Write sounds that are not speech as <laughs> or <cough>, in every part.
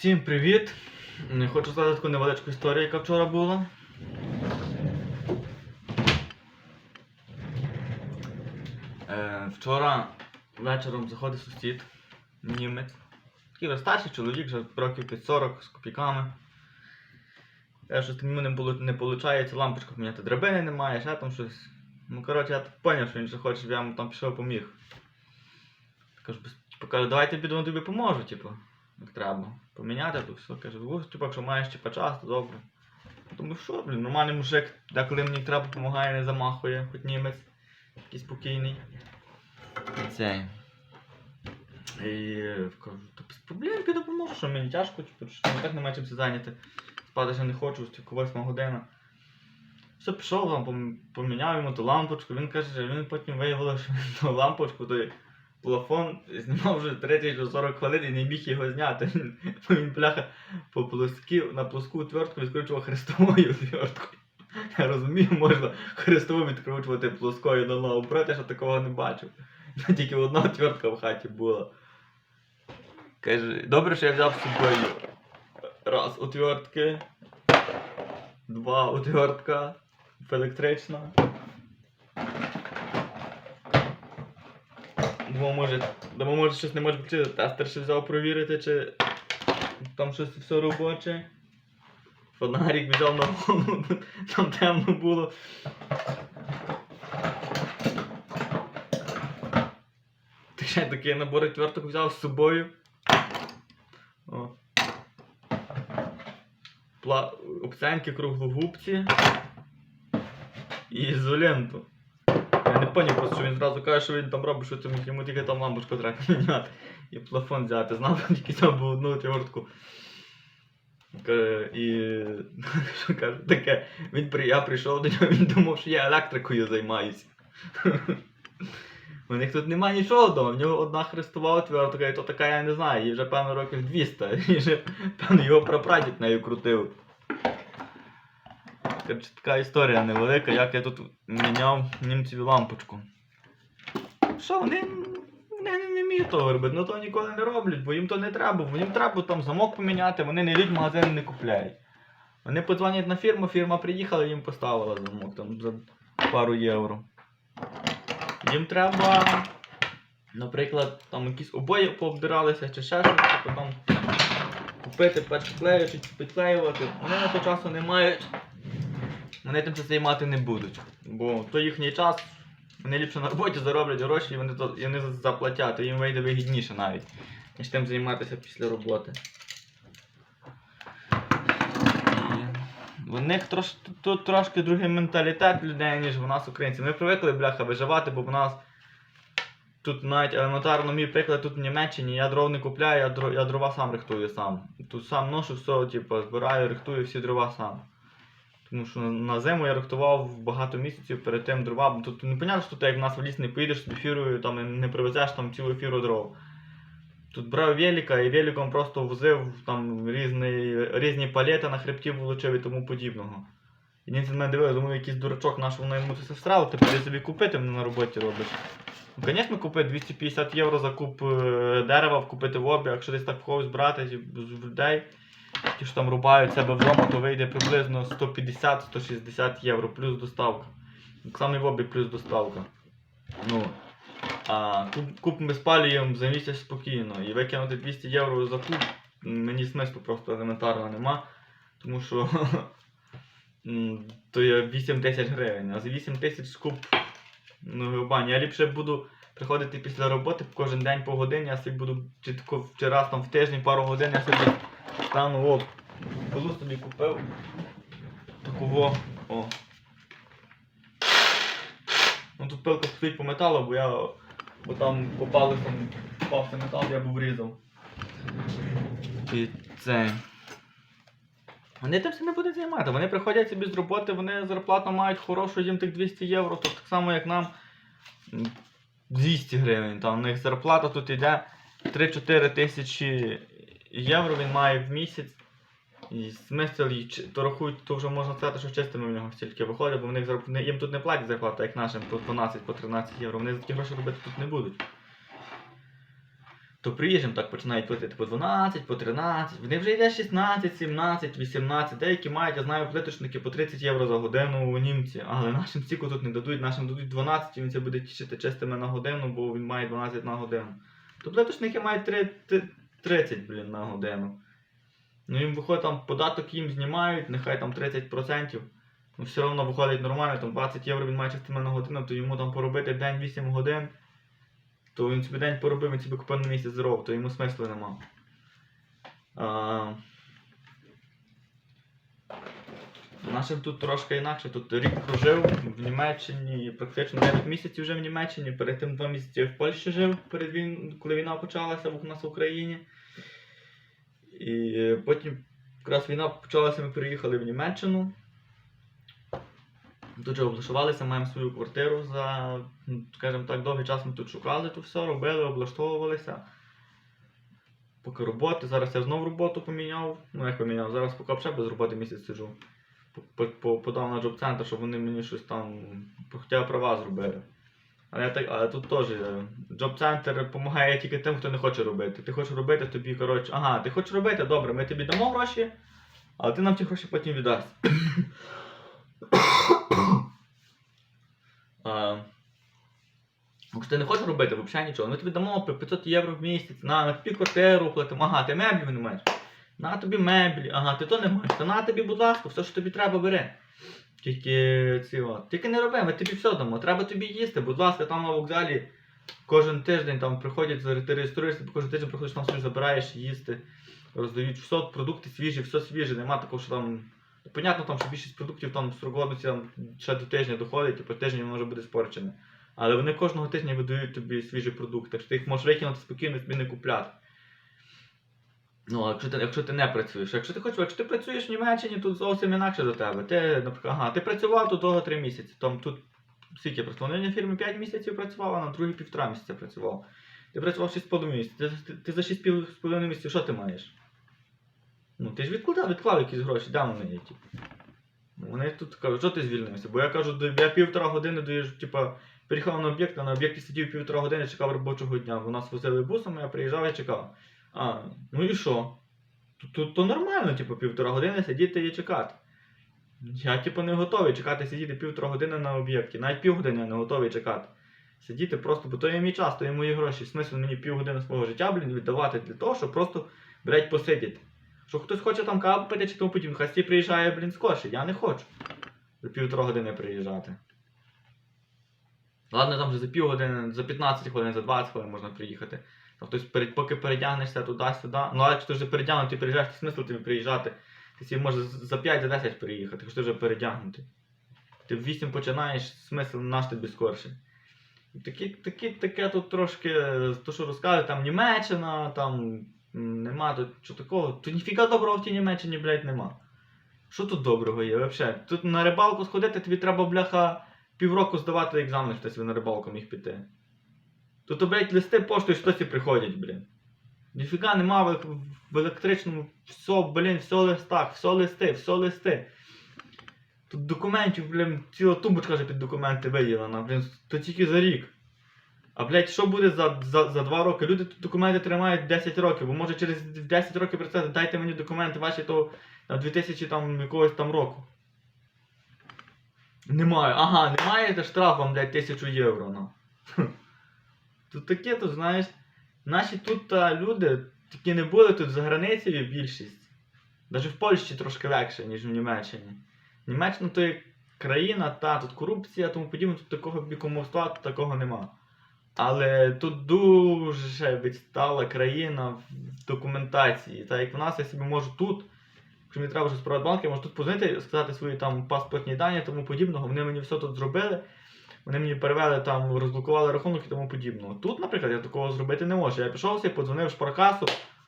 Всім привіт! Хочу сказати таку невеличку історію, яка вчора була. Е, вчора вечором заходить сусід, німець. Такий вже старший чоловік, вже років під 40 з копійками. Каже, що йому не, виходить лампочку поміняти, драбини немає, ще там щось. Ну, коротше, я зрозумів, що він вже хоче, щоб я йому там пішов поміг. Кажу, покажу, давай тобі думаю, тобі поможу, типу, треба. Поміняти то все. Каже, «Ось, типу, якщо маєш типу, час, то добре. Думаю, що, блін, нормальний мужик, деколи мені треба допомагає, не замахує, хоч німець, такий спокійний. І цей. І кажу, то без проблем піду поможу, що мені тяжко, типу, що так немає чим це зайняти. Спати ще не хочу, тільки 8 година. Все, пішов там, поміняв йому ту лампочку. Він каже, він потім виявив, що ту лампочку, той плафон знімав вже 30 чи 40 хвилин і не міг його зняти. <laughs> Він, бляха по плоскі, на плоску отвертку відкручував хрестовою отверткою. Я розумію, можна хрестову відкручувати плоскою на нову, проте що такого не бачив. <laughs> Тільки одна отвертка в хаті була. Каже, добре, що я взяв з собою раз отвертки, два отвертка електрична. Бо може, бо може щось не може включити, тестер ще взяв провірити, чи там щось все робоче. Фонарик взяв на голову, <laughs> там темно було. Ти ще такий набор отверток взяв з собою. О. Пла... Обцянки круглогубці і ізоленту. Поняв просто, він зразу каже, що він там робить, що там йому тільки там лампочку треба міняти. І плафон взяти. Знав, він тільки взяв був одну отвертку. Каже, І <laughs> що каже, таке, він при... я прийшов до нього, він думав, що я електрикою займаюся. У них тут немає нічого вдома, в нього одна хрестова отвертка, і то така я не знаю, їй вже певно років 200, <laughs> і вже певно його прапрадід нею крутив. Коротше, така історія невелика, як я тут міняв німцеві лампочку. Що, вони, вони не, вміють того робити, ну то ніколи не роблять, бо їм то не треба, бо їм треба там замок поміняти, вони не йдуть в магазин не купляють. Вони подзвонять на фірму, фірма приїхала їм поставила замок там за пару євро. Їм треба, наприклад, там якісь обої пообдиралися чи ще щось, там купити перший клею чи підклеювати. Вони на то часу не мають. Вони тим це займати не будуть. Бо то їхній час, вони ліпше на роботі зароблять гроші і вони, то, і вони заплатять, то їм вийде вигідніше навіть, ніж тим займатися після роботи. І в них трош, тут трошки другий менталітет людей, ніж в нас українців. Ми привикли, бляха, виживати, бо в нас тут навіть елементарно мій приклад тут в Німеччині, я дров не купляю, я, дро, я дрова сам рихтую сам. Тут сам ношу все, типу, збираю, рихтую всі дрова сам. Тому що на зиму я рихтував багато місяців перед тим дрова. Тут не понятно, що ти як в нас в ліс не поїдеш собі фірою, там не привезеш там цілу фіру дров. Тут брав велика і великом просто возив там різні, різні палети на хребті волочив і тому подібного. І він мене дивив, думаю, якийсь дурачок наш воно йому це всрало, ти піди собі купити на роботі робиш. Ну, звісно, купити 250 євро за куб е, дерева, вкупити в обі, якщо десь так в когось брати з людей, ті, що там рубають себе вдома, то вийде приблизно 150-160 євро плюс доставка. І в обі плюс доставка. Ну, а куб, куб ми спалюємо за місяць спокійно. І викинути 200 євро за куб мені смислу просто елементарно нема. Тому що <laughs> то є 8 тисяч гривень. А за 8 тисяч куб ну бані. Я ліпше буду приходити після роботи кожен день по годині, я собі буду чи, чи раз там в тиждень пару годин я собі стану о, пилу собі купив. Такого. О. Ну тут пилка стоїть по металу, бо я бо там попали там попався метал, я був різав. І це. Вони тим все не будуть займати. Вони приходять собі з роботи, вони зарплату мають хорошу, їм тих 200 євро, то так само як нам 200 гривень. Там у них зарплата тут йде 3-4 тисячі євро він має в місяць. І смисл, то рахують, то вже можна сказати, що чистими в нього стільки виходить, бо в них їм тут не платять зарплату, як нашим по 12 по 13 євро. Вони за такі гроші робити тут не будуть. то приїжджим так починають платити по 12, по 13, вони вже йде 16, 17, 18, деякі мають, я знаю, плиточники по 30 євро за годину у німці, але нашим стільки тут не дадуть, нашим дадуть 12, і він це буде тішити чистими на годину, бо він має 12 на годину. То плиточники мають 3, 30, блін, на годину. Ну їм виходить там податок їм знімають, нехай там 30%. Ну все одно виходить нормально, там 20 євро він має частина на годину, то йому там поробити день 8 годин то він собі день поробив, він собі купив на місяць здоров, то йому смислу нема. А... Нашим тут трошки інакше. Тут рік прожив в Німеччині, практично 9 місяців вже в Німеччині, перед тим 2 місяці в Польщі жив, перед війн... коли війна почалася у нас в Україні. І потім якраз війна почалася, ми переїхали в Німеччину. Тут же облаштувалися, маємо свою квартиру за, ну, скажімо так, довгий час ми тут шукали тут все, робили, облаштовувалися. Поки роботи. Зараз я знову роботу поміняв. Ну як поміняв, зараз поки взагалі без роботи місяць сиджу. По- по- Подав на джоб-центр, щоб вони мені щось там, хоча права зробили. Але, так, але тут теж е, джоб-центр допомагає тільки тим, хто не хоче робити. Ти хочеш робити, тобі, коротше, ага, ти хочеш робити, добре, ми тобі дамо гроші, але ти нам ті гроші потім віддасть. <coughs> Якщо ти не хочеш робити взагалі нічого, ми тобі дамо 500 євро в місяць, на, на квартиру платимо, ага, ти меблів не маєш. На тобі меблі, ага, ти то не маєш. Та на тобі, будь ласка, все, що тобі треба, бери. Тільки ці от. Тільки не роби, ми тобі все дамо. Треба тобі їсти, будь ласка, там на вокзалі кожен тиждень там приходять, ти реєструєшся, кожен тиждень приходиш, там собі забираєш їсти, роздають все, продукти свіжі, все свіже, нема такого, що там. Понятно, там, що більшість продуктів там срок годності там ще до тижня доходить, і по тижні воно може бути спорчене. Але вони кожного тижня видають тобі свіжий продукт, так що ти їх можеш викинути спокійно собі не купляти. Ну, якщо ти, якщо ти не працюєш. Якщо ти хочеш, якщо ти працюєш в Німеччині, тут зовсім інакше до тебе. Ти, наприклад, ага, ти працював тут 3 місяці. Там тут скільки працював? Ну, на фірмі 5 місяців працював, а на другій півтора місяця працював. Ти працював 6,5 місяців. Ти, ти, ти за 6,5 місяців що ти маєш? Ну, ти ж відкладав, відклав якісь гроші, де вони є, типу. Вони тут кажуть, що ти звільнився? Бо я кажу, я півтора години доїжджу, типа, приїхав на об'єкт, а на об'єкті сидів півтора години, чекав робочого дня. Бо нас возили бусом, я приїжджав і чекав. А, ну і що? То, то, нормально, типу, півтора години сидіти і чекати. Я, типу, не готовий чекати, сидіти півтора години на об'єкті. Навіть півгодини я не готовий чекати. Сидіти просто, бо то є мій час, то є мої гроші. Смисл мені півгодини свого життя, блін, віддавати для того, щоб просто, блядь, посидіти. Що хтось хоче там каву пити чи тому подібне, хай приїжджає, блін, скорше. Я не хочу. За півтора години приїжджати. Ладно, там вже за півгодини, за 15 хвилин, за 20 хвилин можна приїхати. Там хтось перед, поки передягнешся туди-сюди. Ну, а якщо ти вже передягнутий, ти приїжджаєш, то смисл тобі приїжджати. Ти собі може за 5-10 приїхати, якщо ти вже передягнутий. Ти в 8 починаєш, смисл наш тобі скорше. Такі, такі, таке тут трошки, то що розказують, там Німеччина, там нема тут що такого. Тут ніфіга доброго в тій Німеччині, блядь, нема. Що тут доброго є, взагалі? Тут на рибалку сходити, тобі треба, бляха, півроку здавати екзамен, щоб ти на рибалку міг піти. Тут, блядь, листи поштою щось і приходять, блін. Ніфіга нема в, в електричному, все, блін, все листах, все листи, все листи. Тут документів, блін, ціла тумбочка вже під документи виділена, блін, то тільки за рік. А блядь, що буде за, за, за 2 роки? Люди тут документи тримають 10 років, бо може через 10 років працювати, дайте мені документи ваші того на 2000 там якогось там року. Немає. Ага, немає, то штраф блядь, 1000 євро, ну. <laughs> Тут таке, то знаєш, наші тут та люди такі не були тут за границею більшість. Навіть в Польщі трошки легше, ніж в Німеччині. Німеччина то є країна, та тут корупція, тому подібне, тут такого бікомовства такого нема. Але тут дуже відстала країна в документації. Так як в нас я собі можу тут, якщо мені треба вже справити банк, я можу тут позвонити, сказати свої там паспортні дані і тому подібного. Вони мені все тут зробили. Вони мені перевели там, розблокували рахунок і тому подібного. Тут, наприклад, я такого зробити не можу. Я пішов собі, подзвонив в шпаркасу,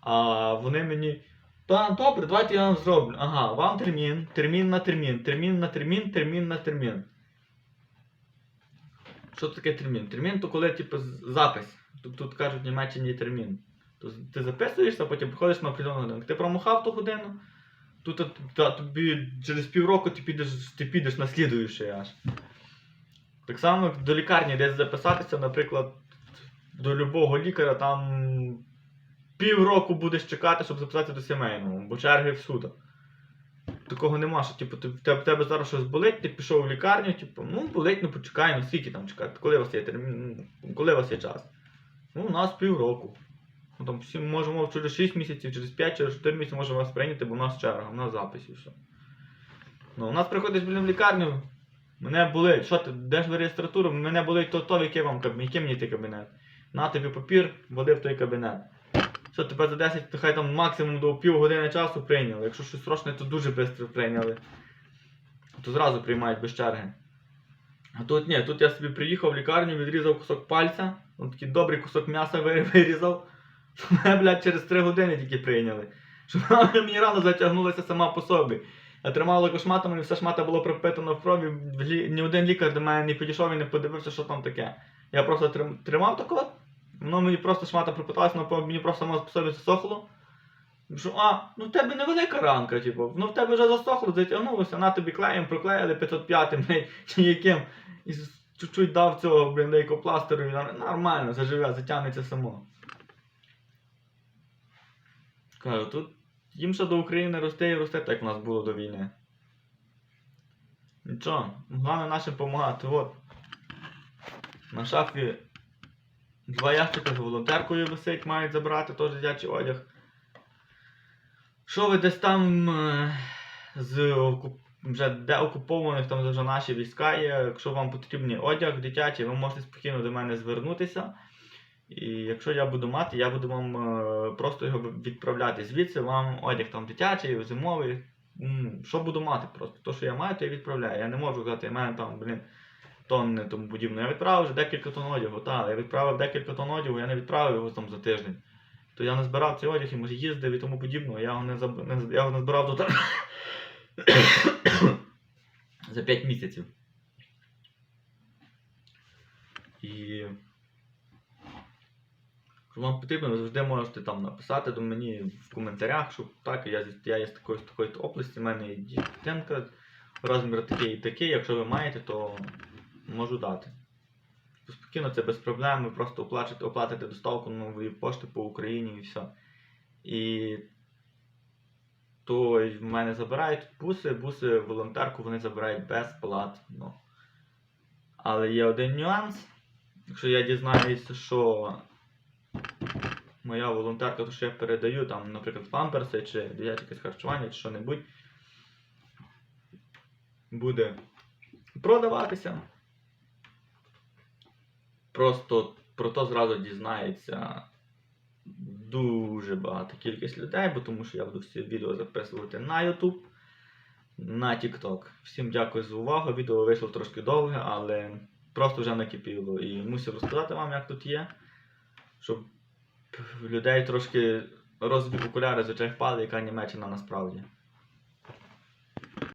а вони мені. Та добре, давайте я вам зроблю. Ага, вам термін, термін на термін, термін на термін, термін на термін. Що таке термін? Термін то коли типу запис. Тут, тут кажуть в Німеччині термін. То ти записуєшся, потім приходиш на определену годину. Ти промахав ту годину, тут та, тобі через півроку ти підеш, ти підеш на слідуючий аж. Так само до лікарні десь записатися, наприклад, до любого лікаря там півроку будеш чекати, щоб записатися до сімейного, бо черги всюди. Такого нема, що типу, ти, в тебе, тебе зараз щось болить, ти пішов в лікарню, типу, ну болить, ну почекай, ну скільки там чекати, коли у вас є термін, ну, коли у вас є час? Ну, у нас півроку. Ну, там всі можемо через 6 місяців, через 5, через 4 місяці можемо вас прийняти, бо у нас черга, у нас запис і все. Ну, у нас приходиш блін, в лікарню, мене болить, що ти, де ж ви реєстратуру? Мене болить то, то, в який вам кабінет, який мені той кабінет. На тобі папір, води в той кабінет. Що тепер за 10, то хай там максимум до півгодини часу прийняли. Якщо щось срочне, то дуже швидко прийняли. То зразу приймають без черги. А тут ні, тут я собі приїхав в лікарню, відрізав кусок пальця, такий добрий кусок м'яса ви- Мене, блядь, через 3 години тільки прийняли. Щоб вона мені рано затягнулася сама по собі. Я тримав лакошматом, і вся шмата було пропитано в крові. Ні один лікар до мене не підійшов і не подивився, що там таке. Я просто трим- тримав тако, воно мені просто шмата пропиталась, воно мені просто само по собі засохло. Що, а, ну в тебе невелика ранка, типу, ну в тебе вже засохло, затягнулося, на тобі клеєм, проклеїли 505 блядь, <laughs> чи яким. І чуть-чуть дав цього, блін, лейкопластеру, і нормально, заживе, затягнеться само. Кажу, тут їм ще до України росте і росте, так в нас було до війни. Нічого, головне нашим допомагати. От. На шафі два ящика з волонтеркою висить, мають забрати теж дитячий одяг. Що ви десь там е, з вже деокупованих, там вже наші війська є. Якщо вам потрібний одяг дитячий, ви можете спокійно до мене звернутися. І якщо я буду мати, я буду вам е, просто його відправляти. Звідси вам одяг там дитячий, зимовий. Що буду мати просто? То, що я маю, то я відправляю. Я не можу казати, в мене там, блін, тонни тому подібне. Я відправив вже декілька тонн одягу, так, я відправив декілька тонн одягу, я не відправив його там за тиждень. То я не збирав цей одяг і може їздив і тому подібного. Я його не, заб... не... я його не збирав до <coughs> за 5 місяців. І Якщо вам потрібно, завжди можете там написати до мені в коментарях, що так, я, я є з такої такої області, в мене є дитинка, розмір такий і такий, якщо ви маєте, то можу дати. Спокійно, це без проблем, ви просто оплачете, оплатите доставку нової пошти по Україні і все. І то в мене забирають буси, буси волонтерку вони забирають безплатно. Але є один нюанс. Якщо я дізнаюся, що моя волонтерка, то що я передаю, там, наприклад, памперси чи якесь харчування, чи що-небудь, буде продаватися. Просто про то зразу дізнається дуже багата кількість людей, бо тому що я буду всі відео записувати на YouTube, на TikTok. Всім дякую за увагу. Відео вийшло трошки довге, але просто вже накипіло. І мусив розказати вам, як тут є, щоб людей трошки розбіг окуляри з очей впали, яка Німеччина насправді.